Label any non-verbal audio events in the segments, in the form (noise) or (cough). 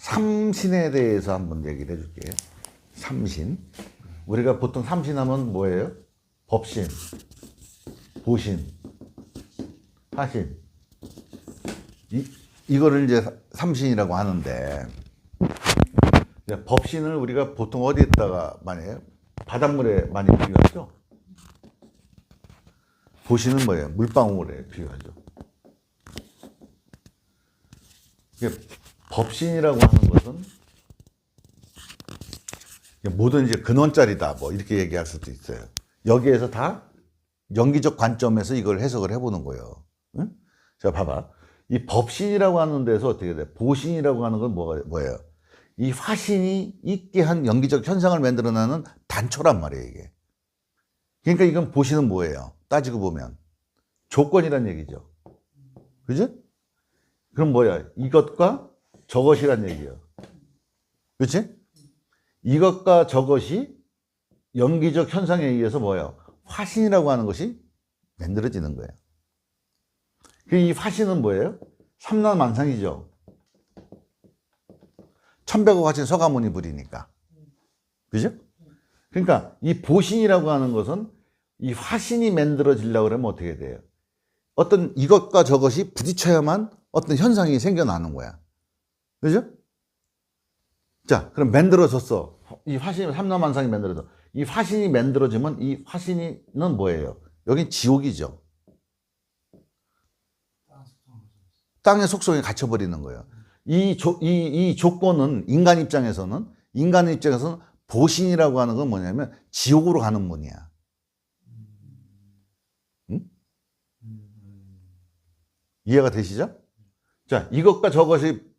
삼신에 대해서 한번 얘기를 해줄게요. 삼신. 우리가 보통 삼신하면 뭐예요? 법신, 보신, 화신. 이, 이거를 이제 삼신이라고 하는데, 법신을 우리가 보통 어디에다가 많이 해요? 바닷물에 많이 비유하죠? 보신은 뭐예요? 물방울에 비유하죠. 법신이라고 하는 것은 모든 이제 근원짜리다 뭐 이렇게 얘기할 수도 있어요. 여기에서 다 연기적 관점에서 이걸 해석을 해보는 거예요. 응? 자 봐봐. 이 법신이라고 하는 데서 어떻게 돼? 보신이라고 하는 건 뭐가, 뭐예요? 이 화신이 있게 한 연기적 현상을 만들어내는 단초란 말이에요, 이게. 그러니까 이건 보시는 뭐예요? 따지고 보면. 조건이란 얘기죠. 그죠? 그럼 뭐야? 이것과 저것이란 얘기예요. 그렇지? 이것과 저것이 연기적 현상에 의해서 뭐예요? 화신이라고 하는 것이 만들어지는 거예요. 그이 화신은 뭐예요? 삼란만상이죠. 천백억 화신 서가모니 불이니까. 그죠? 그러니까 이 보신이라고 하는 것은 이 화신이 만들어지려고 그러면 어떻게 돼요? 어떤 이것과 저것이 부딪혀야만 어떤 현상이 생겨나는 거야. 그죠? 자, 그럼 만들어졌어. 이 화신이 삼라만상이 만들어져. 이 화신이 만들어지면 이 화신이는 뭐예요? 여긴 지옥이죠. 땅의 속성에 갇혀버리는 거예요. 이, 조, 이, 이 조건은 인간 입장에서는 인간 입장에서는 보신이라고 하는 건 뭐냐면 지옥으로 가는 문이야. 응? 이해가 되시죠? 자, 이것과 저것이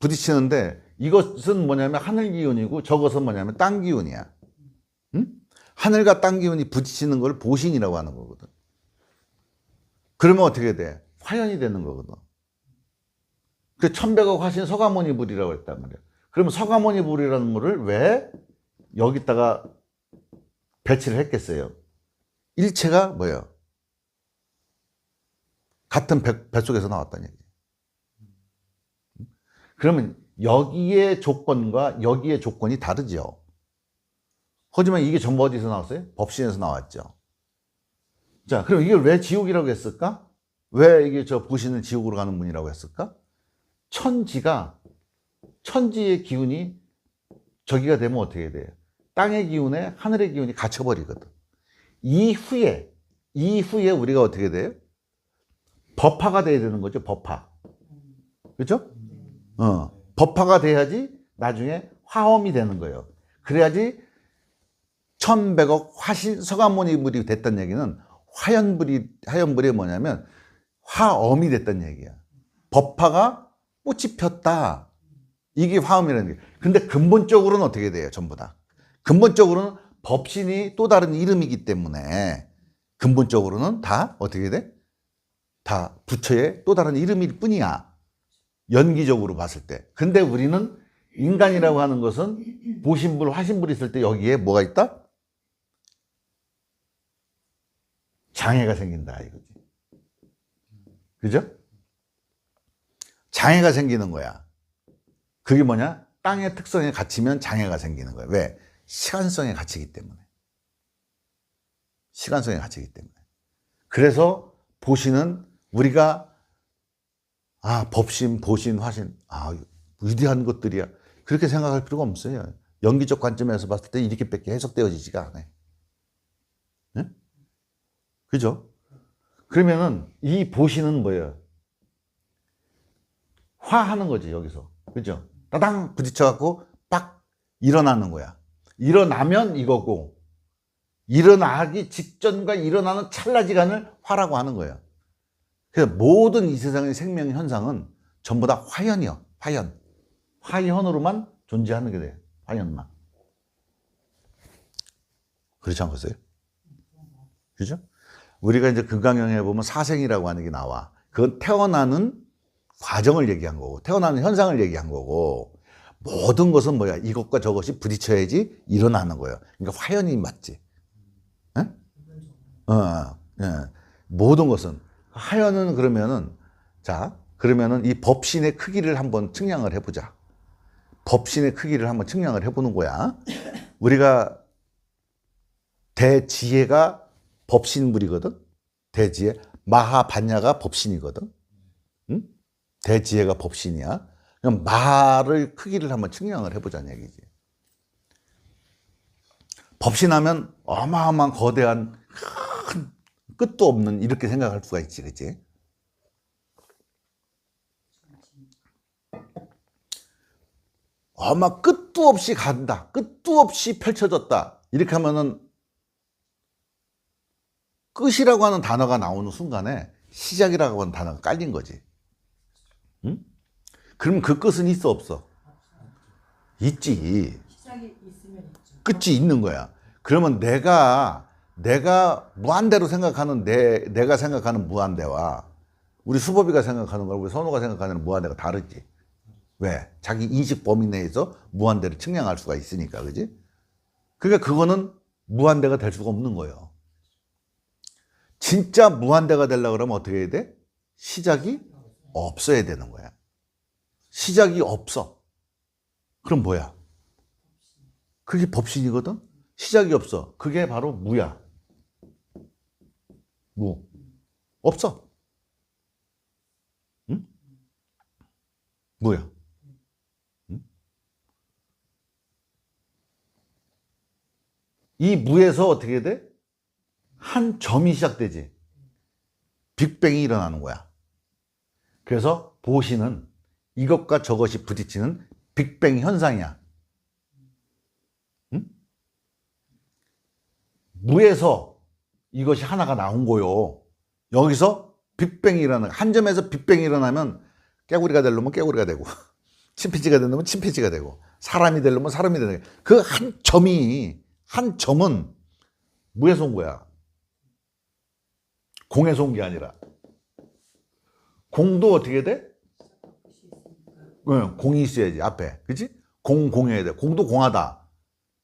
부딪히는데 이것은 뭐냐면 하늘 기운이고 저것은 뭐냐면 땅 기운이야. 응? 하늘과 땅 기운이 부딪히는 걸 보신이라고 하는 거거든. 그러면 어떻게 돼? 화연이 되는 거거든. 그 천백억 화신 서가모니 불이라고 했단 말이야. 그러면 서가모니 불이라는 물을 왜 여기다가 배치를 했겠어요? 일체가 뭐예요? 같은 배, 뱃속에서 나왔다는 얘기. 그러면 여기의 조건과 여기의 조건이 다르죠. 하지만 이게 전부 어디서 나왔어요? 법신에서 나왔죠. 자, 그럼 이걸 왜 지옥이라고 했을까? 왜 이게 저 부신은 지옥으로 가는 문이라고 했을까? 천지가 천지의 기운이 저기가 되면 어떻게 돼요? 땅의 기운에 하늘의 기운이 갇혀버리거든. 이후에 이후에 우리가 어떻게 돼요? 법화가 돼야 되는 거죠. 법화. 그렇죠? 어, 법화가 돼야지 나중에 화엄이 되는 거예요. 그래야지 천백억 화신 서가모니불이 됐단 얘기는 화연불이 화연불이 뭐냐면 화엄이 됐단 얘기야. 법화가 꽃이 폈다. 이게 화음이라는 게. 근데 근본적으로는 어떻게 돼요? 전부 다. 근본적으로는 법신이 또 다른 이름이기 때문에 근본적으로는 다 어떻게 돼? 다 부처의 또 다른 이름일 뿐이야. 연기적으로 봤을 때. 근데 우리는 인간이라고 하는 것은 보신불, 화신불 있을 때 여기에 뭐가 있다? 장애가 생긴다 이거지. 그죠? 장애가 생기는 거야. 그게 뭐냐? 땅의 특성에 갇히면 장애가 생기는 거야. 왜? 시간성에 갇히기 때문에. 시간성에 갇히기 때문에. 그래서 보시는 우리가 아, 법신, 보신, 화신, 아, 위대한 것들이야. 그렇게 생각할 필요가 없어요. 연기적 관점에서 봤을 때 이렇게밖에 해석되어지지가 않아요. 네? 그죠? 그러면은 이 보시는 뭐예요? 화하는 거지, 여기서. 그죠? 따당 부딪혀갖고 빡 일어나는 거야. 일어나면 이거고, 일어나기 직전과 일어나는 찰나지간을 화라고 하는 거예요. 그래서 모든 이 세상의 생명 현상은 전부 다 화연이요. 화연. 화연으로만 존재하는 게 돼요. 화연만. 그렇지 않겠어요? 그죠? 우리가 이제 금강경에 보면 사생이라고 하는 게 나와. 그건 태어나는 과정을 얘기한 거고, 태어나는 현상을 얘기한 거고, 모든 것은 뭐야? 이것과 저것이 부딪혀야지 일어나는 거예요. 그러니까 화연이 맞지. 에? 어, 어, 예. 모든 것은. 하연은 그러면은, 자, 그러면은 이 법신의 크기를 한번 측량을 해보자. 법신의 크기를 한번 측량을 해보는 거야. 우리가 대지혜가 법신물이거든. 대지혜 마하반야가 법신이거든. 응? 대지혜가 법신이야. 그럼 마를 크기를 한번 측량을 해보자는 얘기지. 법신하면 어마어마한 거대한 큰 끝도 없는 이렇게 생각할 수가 있지, 그치? 아마 끝도 없이 간다. 끝도 없이 펼쳐졌다. 이렇게 하면은 끝이라고 하는 단어가 나오는 순간에 시작이라고 하는 단어가 깔린 거지. 응? 그럼 그 끝은 있어 없어? 있지. 시작이 있으면 있죠. 끝이 있는 거야. 그러면 내가 내가 무한대로 생각하는 내 내가 생각하는 무한대와 우리 수법이가 생각하는 거, 우리 선호가 생각하는 무한대가 다르지. 왜? 자기 인식 범위 내에서 무한대를 측량할 수가 있으니까, 그지? 그러니까 그거는 무한대가 될 수가 없는 거예요. 진짜 무한대가 되려고 그러면 어떻게 해야 돼? 시작이 없어야 되는 거야. 시작이 없어. 그럼 뭐야? 그게 법신이거든? 시작이 없어. 그게 바로 무야. 무. 없어. 응? 응? 이 무에서 어떻게 돼? 한 점이 시작되지. 빅뱅이 일어나는 거야. 그래서 보시는 이것과 저것이 부딪히는 빅뱅 현상이야. 응? 무에서 이것이 하나가 나온 거요. 여기서 빅뱅이 일어나는 한 점에서 빅뱅이 일어나면 깨구리가 되려면 깨구리가 되고 (laughs) 침팬지가 되려면 침팬지가 되고 사람이 되려면 사람이 되는 그 한 점이 한 점은 무에서 온 거야. 공에서 온 게 아니라 공도 어떻게 돼? 응, 공이 있어야지 앞에 그치? 공 공해야 돼 공도 공하다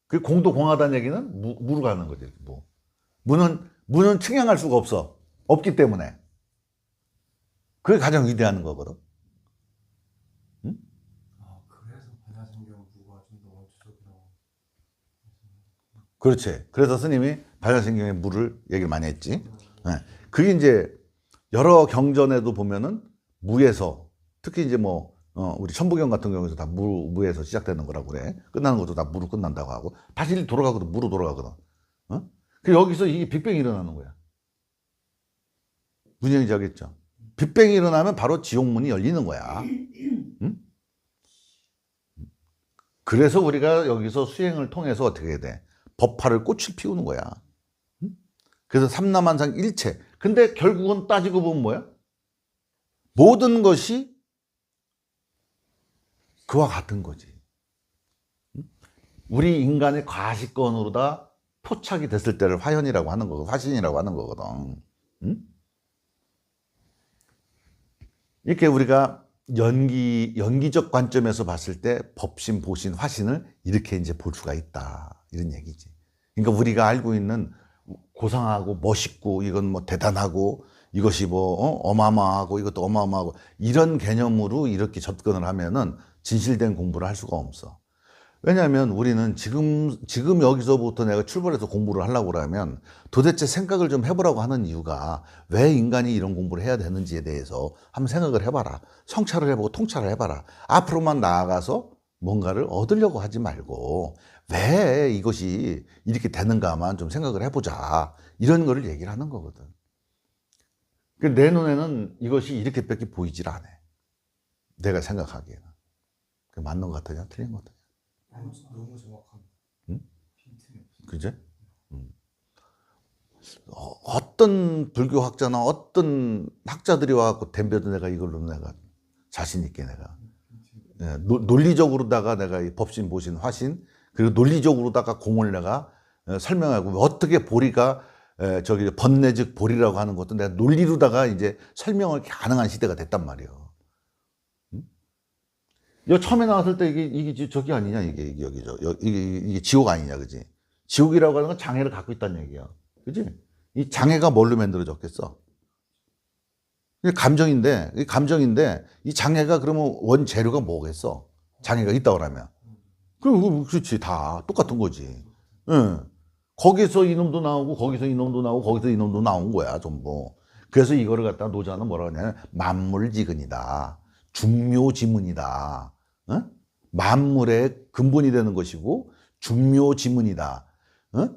그 공도 공하다는 얘기는 무, 무로 가는 거지 무. 무는 무는 측량할 수가 없어 없기 때문에 그게 가장 위대한 거거든 아 그래서 좀더 원초적이라고 그렇지 그래서 스님이 반야신경의 무를 얘기를 많이 했지 네. 그게 이제 여러 경전에도 보면은 무에서 특히 이제 뭐 어, 우리 천부경 같은 경우에서 다 무, 무에서 시작되는 거라고 그래. 끝나는 것도 다 무로 끝난다고 하고 다시 돌아가거든 무로 돌아가거든. 어? 그 여기서 이게 빅뱅이 일어나는 거야. 무슨 얘기인지 알겠죠? 빅뱅이 일어나면 바로 지옥문이 열리는 거야. 응? 그래서 우리가 여기서 수행을 통해서 어떻게 해야 돼? 법화를 꽃을 피우는 거야. 응? 그래서 삼남한상 일체. 근데 결국은 따지고 보면 뭐야? 모든 것이 그와 같은 거지. 응? 우리 인간의 과시건으로 다 포착이 됐을 때를 화현이라고 하는 거고, 화신이라고 하는 거거든. 응? 이렇게 우리가 연기, 연기적 관점에서 봤을 때 법신, 보신, 화신을 이렇게 이제 볼 수가 있다. 이런 얘기지. 그러니까 우리가 알고 있는 고상하고 멋있고 이건 뭐 대단하고 이것이 뭐 어? 마어마하고 이것도 어마어마하고 이런 개념으로 이렇게 접근을 하면은 진실된 공부를 할 수가 없어. 왜냐하면 우리는 지금 지금 여기서부터 내가 출발해서 공부를 하려고 그러면 도대체 생각을 좀 해보라고 하는 이유가 왜 인간이 이런 공부를 해야 되는지에 대해서 한번 생각을 해봐라. 성찰을 해보고 통찰을 해봐라. 앞으로만 나아가서 뭔가를 얻으려고 하지 말고 왜 이것이 이렇게 되는가만 좀 생각을 해보자. 이런 거를 얘기를 하는 거거든. 그내 눈에는 이것이 이렇게밖에 보이질 않아. 내가 생각하기에는. 그 맞는 것 같으냐? 틀린 것 같으냐? 너무, 없어 그제? 음. 어, 어떤 불교 학자나 어떤 학자들이 와갖고 덤벼도 내가 이걸로 내가 자신 있게 내가 예, 노- 논리적으로다가 내가 이 법신 보신 화신 그리고 논리적으로다가 공을 내가 어, 설명하고 어떻게 보리가 에, 저기 번뇌즉 보리라고 하는 것도 내가 논리로다가 이제 설명을 가능한 시대가 됐단 말이에요. 응? 여 처음에 나왔을 때 이게 이게 지- 저기 아니냐 이게 이게 여기 저 여- 이게 이게 지옥 아니냐 그지? 지옥이라고 하는 건 장애를 갖고 있다는 얘기야. 그지? 이 장애가 뭘로 만들어졌겠어? 이게 감정인데, 이 감정인데, 이 장애가 그러면 원 재료가 뭐겠어? 장애가 있다고 하면. 그, 그렇지. 다 똑같은 거지. 응. 거기서 이놈도 나오고, 거기서 이놈도 나오고, 거기서 이놈도 나온 거야, 전부. 그래서 이거를 갖다 노자는 뭐라고 하냐면, 만물지근이다. 중묘지문이다. 응? 만물의 근본이 되는 것이고, 중묘지문이다. 응?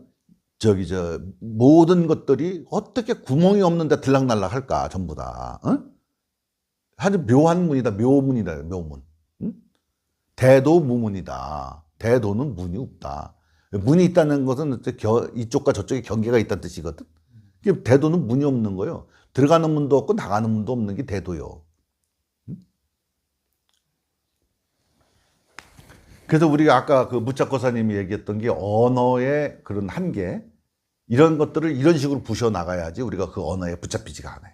저기, 저, 모든 것들이 어떻게 구멍이 없는데 들락날락 할까, 전부 다. 응? 아주 묘한 문이다, 묘문이다, 묘문. 응? 대도 무문이다. 대도는 문이 없다. 문이 있다는 것은 이쪽과 저쪽에 경계가 있다는 뜻이거든. 대도는 문이 없는 거예요. 들어가는 문도 없고 나가는 문도 없는 게 대도요. 그래서 우리가 아까 그 무자고사님이 얘기했던 게 언어의 그런 한계 이런 것들을 이런 식으로 부셔 나가야지 우리가 그 언어에 붙잡히지가 않아요.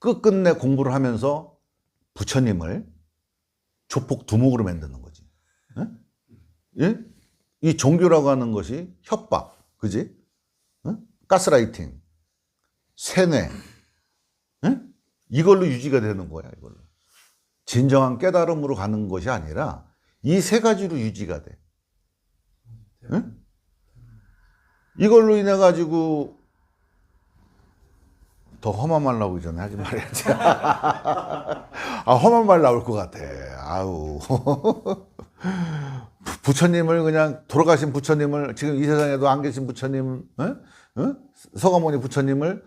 끝끝내 공부를 하면서 부처님을 조폭 두목으로 만드는 거지. 예? 예? 이 종교라고 하는 것이 협박, 그지? 어? 가스라이팅, 세뇌, 예? 이걸로 유지가 되는 거야, 이걸로. 진정한 깨달음으로 가는 것이 아니라 이 세 가지로 유지가 돼. 응? 이걸로 인해 가지고 더 험한 말 나오기 전에 하지 말아야지. (laughs) 아, 험한 말 나올 것 같아. 아우. (laughs) 부- 부처님을 그냥 돌아가신 부처님을 지금 이 세상에도 안 계신 부처님, 어? 어? 서가모니 부처님을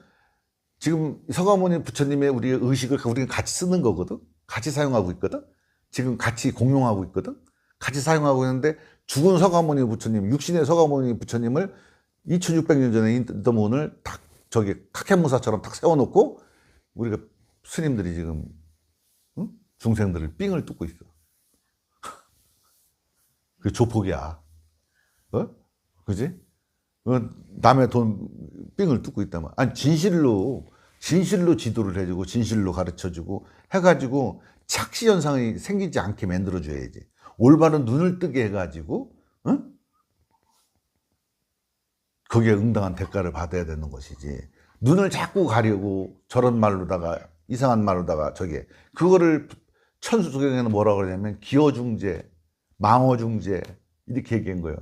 지금 서가모니 부처님의 우리의 의식을 우리가 같이 쓰는 거거든. 같이 사용하고 있거든. 지금 같이 공용하고 있거든. 같이 사용하고 있는데 죽은 서가모니 부처님, 육신의 서가모니 부처님을 2600년 전에 있던 분을 딱 저기 카케무사처럼 딱 세워놓고 우리가 스님들이 지금 응? 중생들을 삥을 뚫고 있어. (laughs) 그 조폭이야. 어? 그지? 어, 남의 돈 삥을 뚫고 있다면. 아니, 진실로, 진실로 지도를 해주고, 진실로 가르쳐주고, 해가지고 착시 현상이 생기지 않게 만들어줘야지. 올바른 눈을 뜨게 해가지고, 응? 거기에 응당한 대가를 받아야 되는 것이지. 눈을 자꾸 가리고 저런 말로다가 이상한 말로다가 저게 그거를 천수경에는 뭐라고 그러냐면 기어중재, 망어중재 이렇게 얘기한 거예요.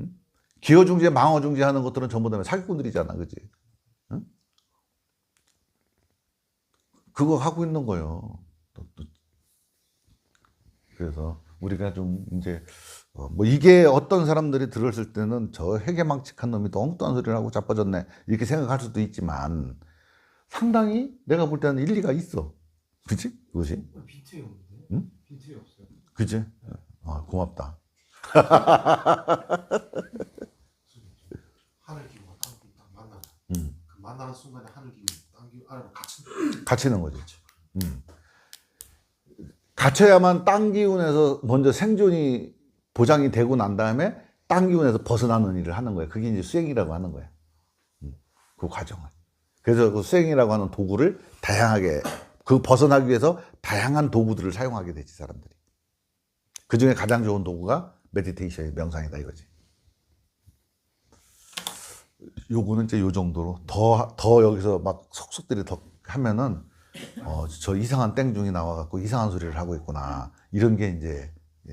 응? 기어중재, 망어중재 하는 것들은 전부 다 사기꾼들이잖아, 그지? 응? 그거 하고 있는 거예요. 그래서 우리가 좀 이제 어, 뭐 이게 어떤 사람들이 들었을 때는 저 해괴망측한 놈이 또 엉뚱한 소리를 하고 자빠졌네 이렇게 생각할 수도 있지만 상당히 내가 볼 때는 일리가 있어 그치? 그것이 빈트에 없는데? 응? 빈트에 없어요. 그치? 아, 고맙다 (laughs) 하늘 기운과 땅 기운 딱 만나는 음. 그 만나는 순간에 하늘 기운, 땅 기운 아래로 같이 갇히는 거지 음. 갇혀야만 땅 기운에서 먼저 생존이 보장이 되고 난 다음에 땅 기운에서 벗어나는 일을 하는 거야 그게 이제 수행이라고 하는 거야 음. 그 과정을. 그래서 그 수행이라고 하는 도구를 다양하게 그 벗어나기 위해서 다양한 도구들을 사용하게 되지 사람들이. 그 중에 가장 좋은 도구가 메디테이션이 명상이다 이거지. 요거는 이제 요 정도로 더, 더 여기서 막 속속들이 더 하면은 어, 저 이상한 땡중이 나와갖고 이상한 소리를 하고 있구나. 이런 게 이제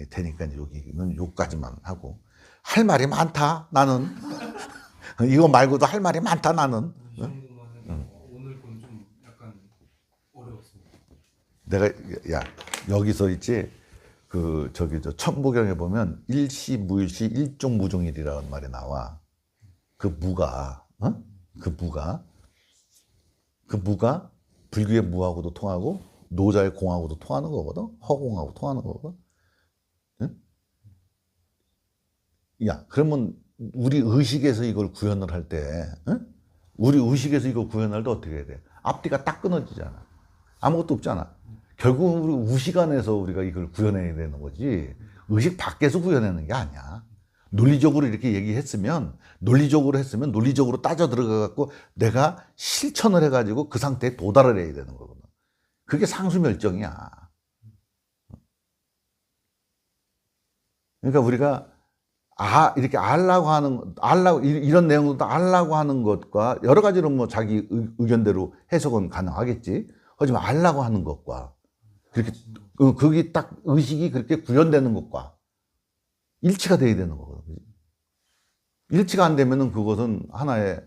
되니까 이제 여기는 요까지만 하고. 할 말이 많다 나는. (laughs) 이거 말고도 할 말이 많다 나는. 어려웠습니다. 내가 야 여기서 있지? 그 저기 저 천부경에 보면 일시 무일시 일종 무종일이라는 말이 나와. 그 무가 어? 그 무가? 그 무가 불교의 무하고도 통하고 노자의 공하고도 통하는 거거든 허공하고 통하는 거거든 응? 야 그러면 우리 의식에서 이걸 구현을 할때 우리 의식에서 이걸 구현할 때 어떻게 해야 돼 앞뒤가 딱 끊어지잖아 아무것도 없잖아. 결국은 우리 우식 안에서 우리가 이걸 구현해야 되는 거지. 의식 밖에서 구현하는 게 아니야. 논리적으로 이렇게 얘기했으면, 논리적으로 했으면, 논리적으로 따져 들어가 갖고 내가 실천을 해 가지고 그 상태에 도달을 해야 되는 거거든. 그게 상수멸정이야. 그러니까 우리가 아, 이렇게 알라고 하는, 알라고, 이- 이런 내용도 알라고 하는 것과 여러 가지로 뭐 자기 의- 의견대로 해석은 가능하겠지. 하지만 알라고 하는 것과 그렇게. 그, 그게 딱 의식이 그렇게 구현되는 것과 일치가 돼야 되는 거거든. 그지? 일치가 안 되면은 그것은 하나의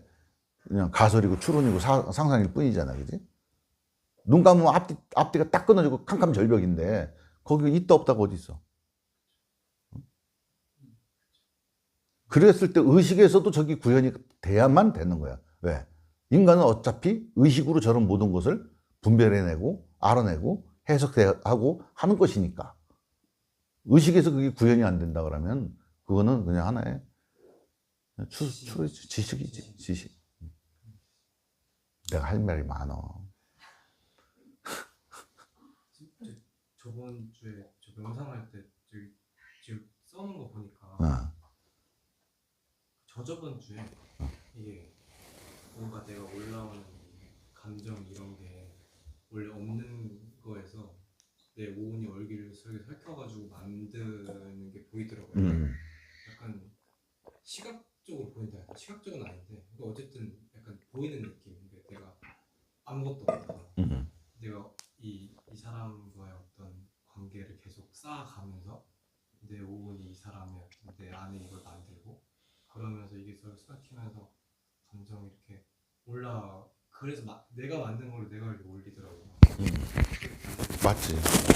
그냥 가설이고 추론이고 사- 상상일 뿐이잖아. 그지? 눈 감으면 앞뒤, 앞뒤가 딱 끊어지고 캄캄 절벽인데 거기 있다 없다가 어디 있어? 응? 그랬을 때 의식에서도 저기 구현이 돼야만 되는 거야. 왜? 인간은 어차피 의식으로 저런 모든 것을 분별해내고 알아내고 해석하고 하는 것이니까. 의식에서 그게 구현이 안 된다 그러면 그거는 그냥 하나의 추, 추, 지식이지, 지식. 내가 할 말이 많어. (laughs) 저번 주에 저 명상할 때 저기 지금 써놓은 거 보니까 어. 저저번 주에 이게 뭔가 내가 올라오는 감정 이런 게 원래 없는 거에서 내 오온이 얼기를 저기 설켜가지고 만드는 게 보이더라고요. 음. 약간 시각적으로 보인다. 약간 시각적은 아닌데 그러니까 어쨌든 약간 보이는 느낌. 그러니까 내가 아무것도 없다. 음. 내가 이, 이 사람과의 어떤 관계를 계속 쌓아가면서 내 오온이 이 사람의 어떤 내 안에 이걸 만들고 그러면서 이게 서로 섞이면서 감정이 이렇게 올라 그래서 마, 내가 만든 걸 내가 이렇게 올리더라고요. 맞지.